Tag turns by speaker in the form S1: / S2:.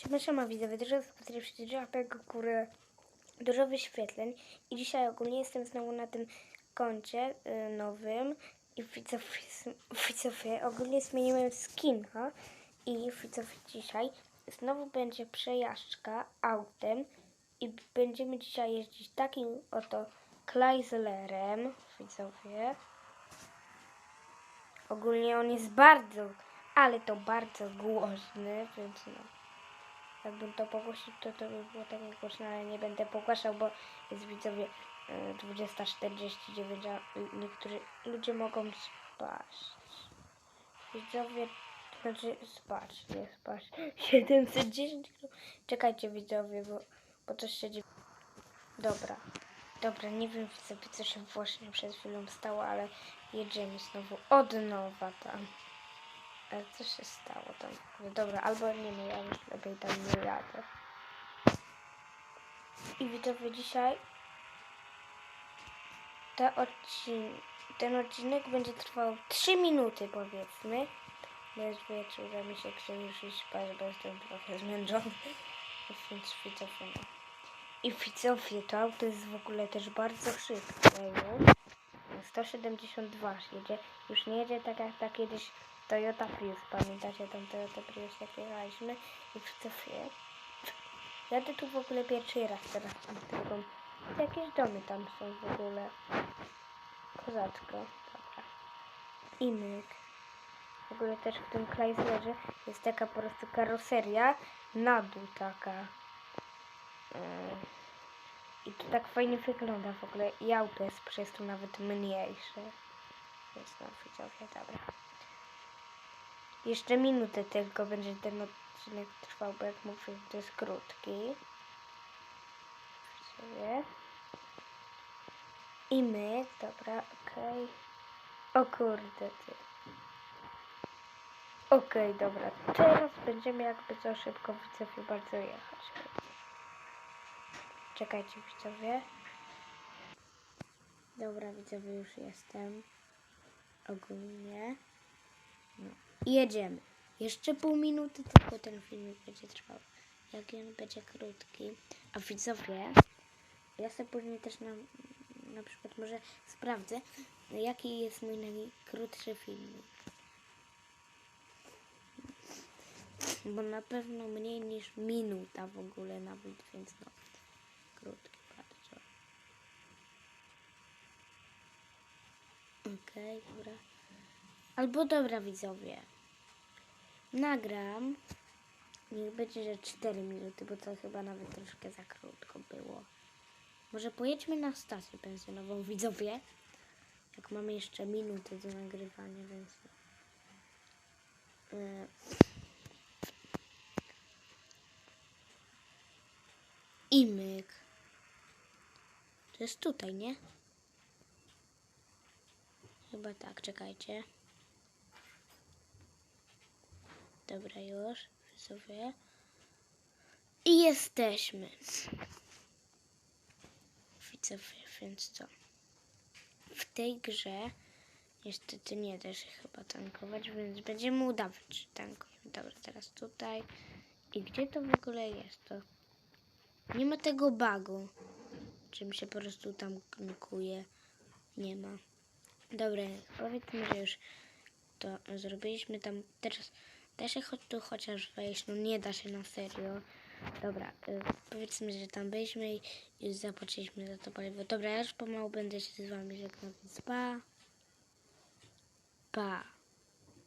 S1: Siema, siema dużo spotkali przecież łapek górę, dużo wyświetleń. I dzisiaj ogólnie jestem znowu na tym koncie y, nowym. I widzowie, ogólnie zmieniłem skina i widzowie dzisiaj znowu będzie przejażdżka autem. I będziemy dzisiaj jeździć takim oto Chryslerem, widzowie. Ogólnie on jest bardzo, ale to bardzo głośny, więc no. Jakbym to pogłosił, to to by było tak głośno, ale nie będę pogłaszał, bo jest widzowie e, 20.49, a niektórzy ludzie mogą spać. Widzowie, znaczy spać, nie spać. 710 kilo. Czekajcie widzowie, bo, bo coś się dzieje. Dobra. Dobra, nie wiem sobie co się właśnie przed chwilą stało, ale jedziemy znowu od nowa tam. Ale co się stało tam? No dobra, albo nie no, ja już lepiej tam nie jadę. I widzowie dzisiaj odcin ten odcinek będzie trwał 3 minuty powiedzmy. Bo jest wieczór, że mi się już iść spać, bo jestem trochę zmęczony. Więc widzowie. I widzowie, to auto jest w ogóle też bardzo szybkie już. 172 jedzie. Już nie jedzie tak jak tak kiedyś Toyota Prius. Pamiętacie tam Toyota Prius jak jechaliśmy? I widzowie, jadę tu w ogóle pierwszy raz teraz tam drugą. Jakieś domy tam są w ogóle. Kozaczko. Dobra. I. W ogóle też w tym Chryslerze jest taka po prostu karoseria na dół taka. Yy. I to tak fajnie wygląda w ogóle. I auto jest przez to nawet mniejsze. Więc no widzowie, dobra. Jeszcze minutę tylko będzie ten odcinek trwał, bo jak mówię, to jest krótki. Widzowie. I my, dobra, okej. O kurde ty. Okej, dobra. Teraz będziemy jakby za szybko widzowie bardzo jechać. Czekajcie widzowie. Dobra widzowie, już jestem. Ogólnie. No. Jedziemy. Jeszcze pół minuty, tylko ten filmik będzie trwał. Jak on będzie krótki. A widzowie, ja sobie później też na, na przykład może sprawdzę, jaki jest mój najkrótszy filmik. Bo na pewno mniej niż minuta w ogóle nawet, więc no. Krótki bardzo. Okej, dobra. Albo dobra widzowie. Nagram. Niech będzie, że 4 minuty, bo to chyba nawet troszkę za krótko było. Może pojedźmy na stację pensjonową, widzowie. Jak mamy jeszcze minuty do nagrywania, więc... Yy. I myk. To jest tutaj, nie? Chyba tak, czekajcie. Dobra, już. Sobie. I jesteśmy. Widzowie, więc co? W tej grze niestety nie da się chyba tankować, więc będziemy udawać, że tankujemy. Dobra, teraz tutaj. I gdzie to w ogóle jest? To nie ma tego bagu. Czym się po prostu tam knukuje. Nie ma. Dobra, powiedzmy, że już to zrobiliśmy tam. Teraz da się choć tu chociaż wejść. No nie da się na serio. Dobra, y, powiedzmy, że tam byliśmy i już zapłaciliśmy za to paliwo. Dobra, ja już pomału będę się z wami żegnał, więc pa. Pa.